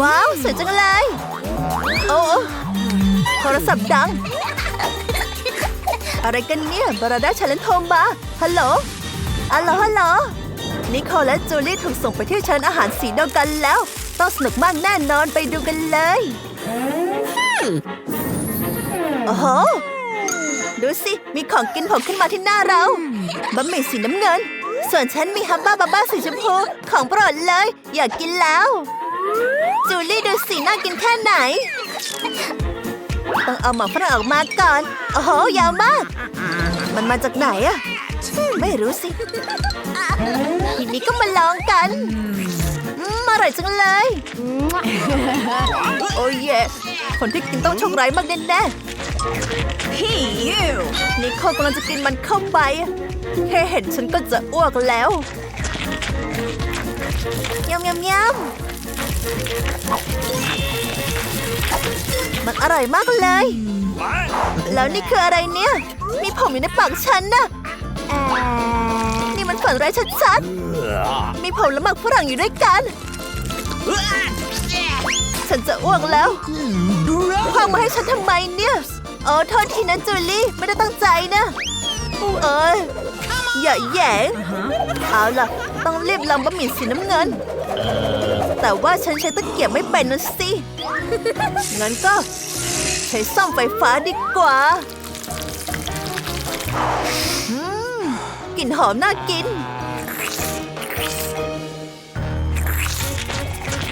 ว้าวสวยจังเลย โอ้โทรศัพท์ดัง อะไรกันเนี่ยบาราดาชาเลนโทรมาฮัลโหลฮัลโหลฮัลโหลนิโคลและจูลี่ถูกส่งไปที่ชั้นอาหารสีเดียวกันแล้ว ต้องสนุกมากแน่นอนไปดูกันเลยโอ้โหดูสิ มีของกินผลขึ้นมาที่หน้าเราบะหมี่สีน้ำเงิน ส่วนฉันมีฮับบ้าบาบ้าสีชมพู ของโปรดเลย อยากกินแล้ว จูลี่ดูสีน่ากินแค่ไหน ต้องเอาหมากฝรั่งออกมาก่อน โอ้โห ยาวมาก มันมาจากไหนอะไม่รู้สิ ทีนี้ก็มาลองกันอืมอร่อยจังเลย โอ้ยเย่คนที่กินต้องโชคร้ายมากแน่ๆ Hey, you! นิโคลกำลังจะกินมันเข้าไป แค่เห็นฉันก็จะอ้วกแล้วยำยำยำ มันอร่อยมากเลย แล้วนี่คืออะไรเนี่ย มีผมอยู่ในปากฉันนะนี่มันฝันร้ายชัดๆ มีผมและหมักฝรั่งอยู่ด้วยกัน ฉันจะอ้วกแล้วคว้างมาให้ฉันทำไมเนี่ยโอ้โทษทีนะจูลี่ ไม่ได้ตั้งใจนะเอ้ยอย่าแหย่งเอาล่ะ ต้องรีบลำบะหมี่สีน้ำเงิน แต่ว่าฉันใช้ตะเกียบไม่เป็นนะสิ งั้นก็ ใช้ซ่อมไฟฟ้าดีกว่าอืมกลิ่นหอมน่ากิน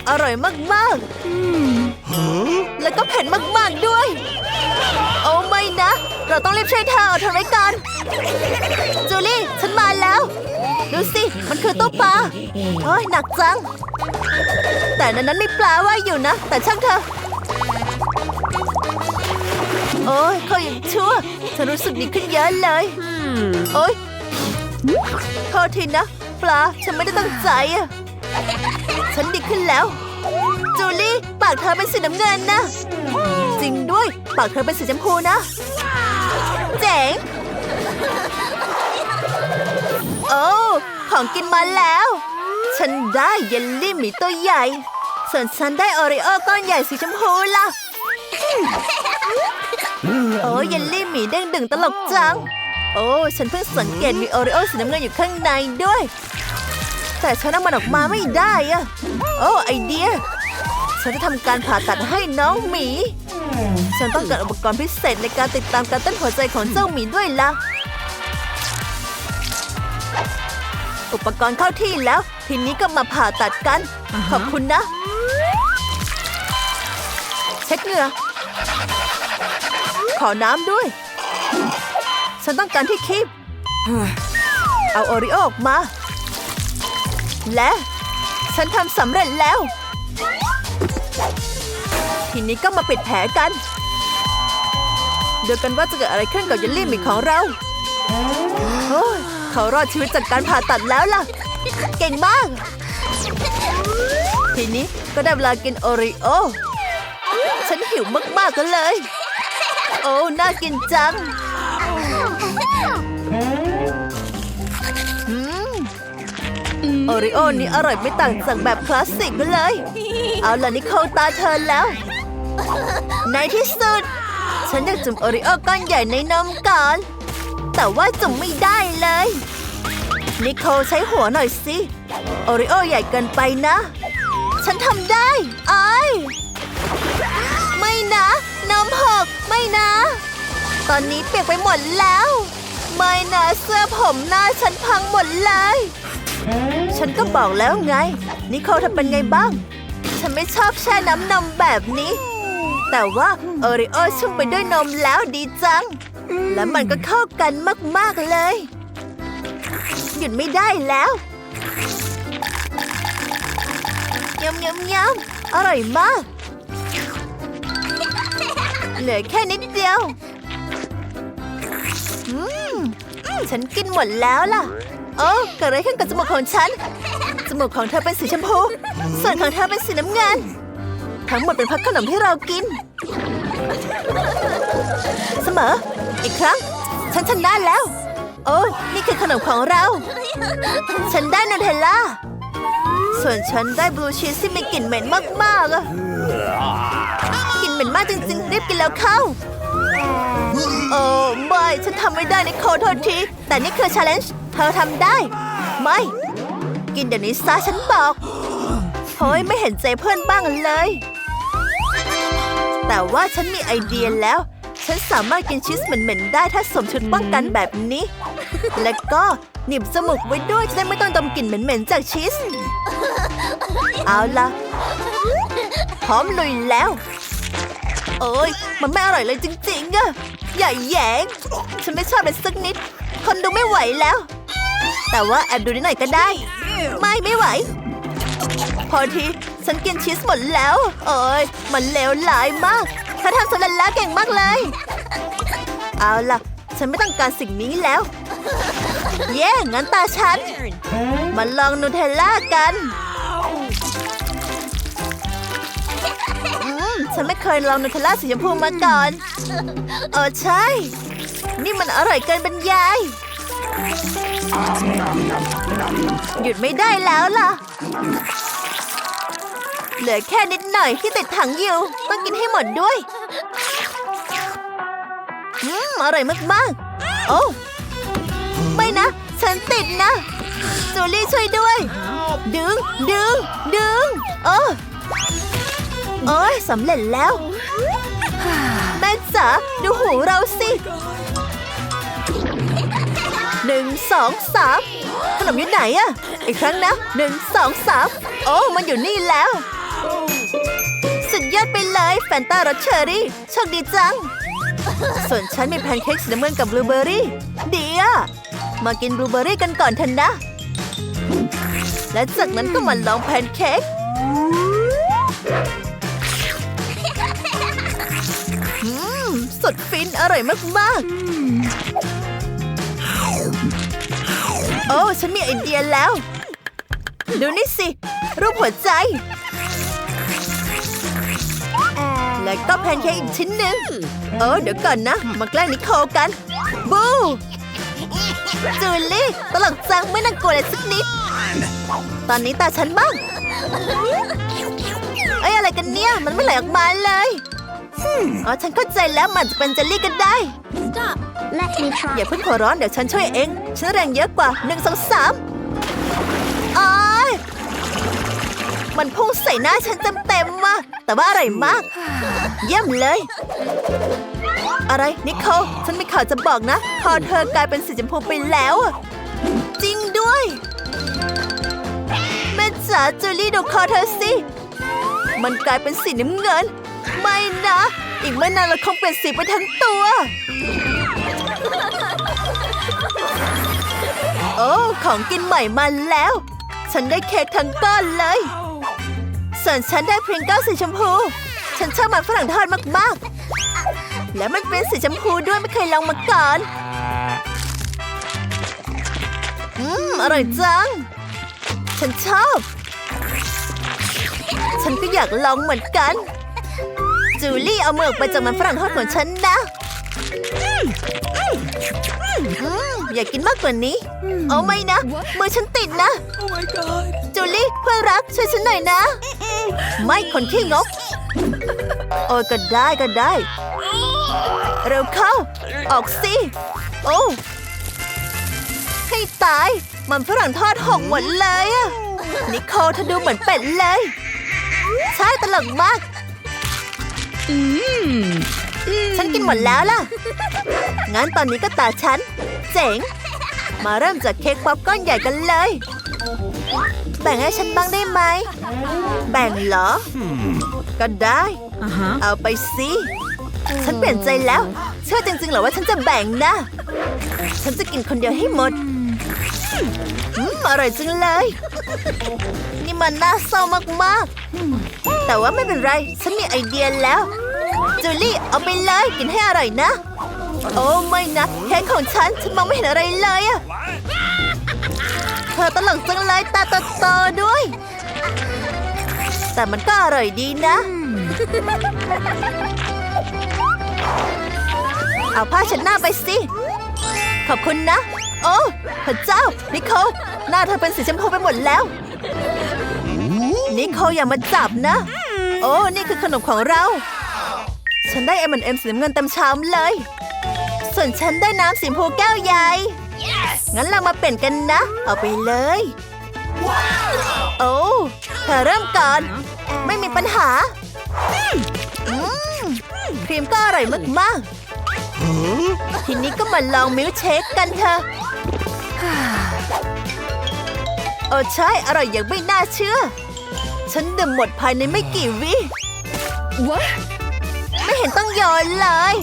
อร่อยมากๆแล้วก็เผ็ดมากๆด้วย โอ้ไม่นะ เราต้องรีบช่วยเธอเอาเธอไว้ก่อนจูลี่ ฉันมาแล้ว ดูสิ มันคือตู้ปลาโอ้ยหนักจัง แต่ในนั้นมีปลาว่ายอยู่นะ แต่ช่างเถอะโอ้ยเขาอย่างชั่วฉันรู้สึกดีขึ้นเยอะเลย โอ้ยโทษทีนะ ปลา ฉันไม่ได้ตั้งใจอะฉันดีขึ้นแล้ว จูลี่ ปากเธอเป็นสีน้ำเงินนะ จริงด้วย ปากเธอเป็นสีชมพูนะ เจ๋ง ของกินมาแล้ว ฉันได้เยลลี่หมีตัวใหญ่ ส่วนฉันได้โอริโอก้อนใหญ่สีชมพูล่ะ โอ้เยลลี่หมีเด้งดึงตลกจัง โอ้ ฉันเพิ่งสังเกตมีโอริโอสีน้ำเงินอยู่ข้างในด้วย แต่ฉันเอามันออกมาไม่ได้อะโอ้ไอเดีย ฉันจะทำการผ่าตัดให้น้องหมี ฉันต้องการอุปกรณ์พิเศษในการติดตามการเต้นหัวใจของเจ้าหมีด้วยล่ะ อุปกรณ์เข้าที่แล้ว ทีนี้ก็มาผ่าตัดกัน ขอบคุณนะ เช็ดเหงื่อ ขอน้ำด้วย ฉันต้องการที่คีบเอาโอริโอออกมา และฉันทำสำเร็จแล้ว ทีนี้ก็มาปิดแผลกันดูกันว่าจะเกิดอะไรขึ้นกับเยลลี่หมีของเราโอ้ย เขารอดชีวิตจากการผ่าตัดแล้วล่ะ เก่งมาก ทีนี้ก็ได้เวลากินโอริโอ ฉันหิวมากๆกันเลย โอ้ น่ากินจังโอริโอนี่อร่อยไม่ต่างจากแบบคลาสสิกเลย เอาล่ะนิโคลตาเธอแล้ว ในที่สุด ฉันอยากจุ่มโอริโอก้อนใหญ่ในนมก่อน แต่ว่าจุ่มไม่ได้เลย นิโคลใช้หัวหน่อยสิ โอริโอใหญ่เกินไปนะ ฉันทำได้ไอ้ไม่นะนมหกไม่นะ ตอนนี้เปียกไปหมดแล้ว ไม่นะเสื้อผมหน้าฉันพังหมดเลย ฉันก็บอกแล้วไง นิโคลเธอเป็นไงบ้าง ฉันไม่ชอบแช่น้ำนมแบบนี้ แต่ว่าโอริโอชุ่มไปด้วยนมแล้วดีจัง และมันก็เข้ากันมาก ๆ เลย หยุดไม่ได้แล้วยำยำยำอร่อยมาก เหลือแค่นิดเดียว อืม ฉันกินหมดแล้วล่ะ โอ้เกิดอะไรขึ้นกับจมูกของฉัน จมูกของเธอเป็นสีชมพู ส่วนของเธอเป็นสีน้ำเงิน ทั้งหมดเป็นพักขนมที่เรากิน เสมอ อีกครั้ง ฉันชนะแล้ว โอ้ยนี่คือขนมของเรา ฉันได้นูเทลล่า ส่วนฉันได้บลูชีสที่มีกลิ่นเหม็นมากๆอะกลิ่นเหม็นมากจริงๆรีบกินแล้วเข้าเออไม่ฉันทำไม่ได้ในโคโทษที แต่นี่คือ challenge เธอทำได้ ไม่ กินเดี๋ยวนี้ซะฉันบอกเฮ้ยไม่เห็นใจเพื่อนบ้างเลย แต่ว่าฉันมีไอเดียแล้ว ฉันสามารถกินชีสเหม็นๆได้ถ้าสวมชุดป้องกันแบบนี้ และก็หนีบจมูกไว้ด้วยจะได้ไม่ต้องดมกลิ่นเหม็นๆจากชีส เอาละพร้อมลุยแล้ว โอ้ยมันไม่อร่อยเลยจริงๆอะอย่าแยง ฉันไม่ชอบเลยสักนิด คนดูไม่ไหวแล้ว แต่ว่าแอบดูนิดหน่อยก็ได้ ไม่ไม่ไหว พอที ฉันกินชีสหมดแล้ว โอ้ยมันเลวร้ายมากเธอทำสลัดแล้วเก่งมากเลย เอาล่ะ ฉันไม่ต้องการสิ่งนี้แล้ว เย้งั้นตาฉัน มาลองนูเทลล่ากันอืมฉันไม่เคยลองนูเทลล่าสีชมพูมาก่อนเออใช่ นี่มันอร่อยเกินบรรยาย หยุดไม่ได้แล้วล่ะ เหลือแค่นิดหน่อยที่ติดถังอยู่ต้องกินให้หมดด้วย อืม อร่อยมากๆ โอ้ไม่นะ ฉันติดนะจูลี่ช่วยด้วย ดึง ดึง ดึง เออโอ้ยสำเร็จแล้ว แม่จ๋าดูหูเราสิหนึ่งสองสามขนมอยู่ไหนอะอีกครั้งนะหนึ่งสองสามโอ้ มันอยู่นี่แล้ว สุดยอดไปเลยแฟนตารสเชอรี่โชคดีจัง ส่วนฉันมีแพนเค้กสีน้ำเงินกับบลูเบอร์รี่ดีอะมากินบลูเบอร์รี่กันก่อนเถอะนะ และจากนั้นก็มาลองแพนเค้กอืมสุดฟินอร่อยมากๆ โอ้ ฉันมีไอเดียแล้ว ดูนี่สิ รูปหัวใจ แล้วก็แพนเค้กอีกชิ้นหนึ่งเออเดี๋ยวก่อนนะ มาแกล้งนิโคลกัน บู จูลี่ตลกจังไม่น่ากลัวเลยสักนิด ตอนนี้ตาฉันบ้างเอ้ยอะไรกันเนี่ยมันไม่ไหลออกมาเลยอ๋อฉันเข้าใจแล้วมันจะเป็นเจลลี่ก็ได้ Let me try. อย่าเพิ่งหัวร้อนเดี๋ยวฉันช่วยเอง ฉันแรงเยอะกว่าหนึ่งสองสามอ้าย มันพุ่งใส่หน้าฉันเต็มๆมาแต่ว่าอร่อยมาก เยี่ยมเลย อะไรนิโคลฉันมีข่าวจะบอกนะคอเธอกลายเป็นสีชมพูไปแล้ว จริงด้วยแม่จ๋าจูลี่ดูคอเธอสิ มันกลายเป็นสีน้ำเงิน ไม่นะ อีกไม่นานเราคงเปลี่ยนสีไปทั้งตัว โอ้ ของกินใหม่มาแล้ว ฉันได้เค้กทั้งก้อนเลย ส่วนฉันได้พริงเกิลสีชมพู ฉันชอบมันฝรั่งทอดมากๆ และมันเป็นสีชมพูด้วยไม่เคยลองมาก่อน อืม อร่อยจัง ฉันชอบ ฉันก็อยากลองเหมือนกัน จูลี่เอาเมือกไปจากมันฝรั่งทอดของฉันนะ อยากกินมากกว่านี้ เอาไม่นะ มือฉันติดนะ จูลี่เพื่อนรักช่วยฉันหน่อยนะ ไม่คนขี้งก โอ้ก็ได้ก็ได้ เร็วเข้า ออกสิ โอ้ให้ตาย มันฝรั่งทอดหกหมดเลยอะนิโคลเธอดูเหมือนเป็ดเลย ใช่ตลกมาก อืม ฉันกินหมดแล้วล่ะ งั้นตอนนี้ก็ตาฉัน เจ๋ง มาเริ่มจากเค้กป๊อปก้อนใหญ่กันเลย แบ่งให้ฉันบ้างได้ไหม แบ่งเหรอ ก็ได้ เอาไปสิ ฉันเปลี่ยนใจแล้ว เชื่อจริงๆเหรอว่าฉันจะแบ่งนะ ฉันจะกินคนเดียวให้หมดอืมอร่อยจังเลย นี่มันน่าเศร้ามากๆ แต่ว่าไม่เป็นไร ฉันมีไอเดียแล้ว จูลี่เอาไปเลยกินให้อร่อยนะ โอ้ไม่นะเค้กของฉันฉันมองไม่เห็นอะไรเลยอะเธอตลกจังเลยตาโตๆด้วย แต่มันก็อร่อยดีนะ เอาผ้าเช็ดหน้าไปสิ ขอบคุณนะ โอ้พระเจ้า นิโคลหน้าเธอเป็นสีชมพูไปหมดแล้วนิโคอย่ามาจับนะ โอ้ นี่คือขนมของเรา ฉันได้ M&M สีน้ำเงินเต็มชามเลย ส่วนฉันได้น้ำสีชมพูแก้วใหญ่งั้นเรามาเปลี่ยนกันนะ เอาไปเลยโอ้เธอเริ่มก่อน ไม่มีปัญหาอืมครีมก็อร่อยมากๆ ทีนี้ก็มาลองมิลค์เชคกันเถอะโอ้ใช่ อร่อยอย่างไม่น่าเชื่อ ฉันดื่มหมดภายในไม่กี่วิ ไม่เห็นต้องโยนเลย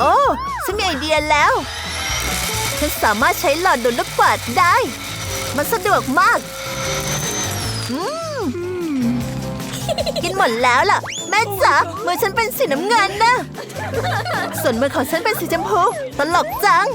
โอ้ฉันมีไอเดียแล้ว ฉันสามารถใช้หลอดดูดลูกกวาดได้ มันสะดวกมากกินหมดแล้วล่ะ แม่จ๋ามือฉันเป็นสีน้ำเงินนะ ส่วนมือของฉันเป็นสีชมพูตลกจัง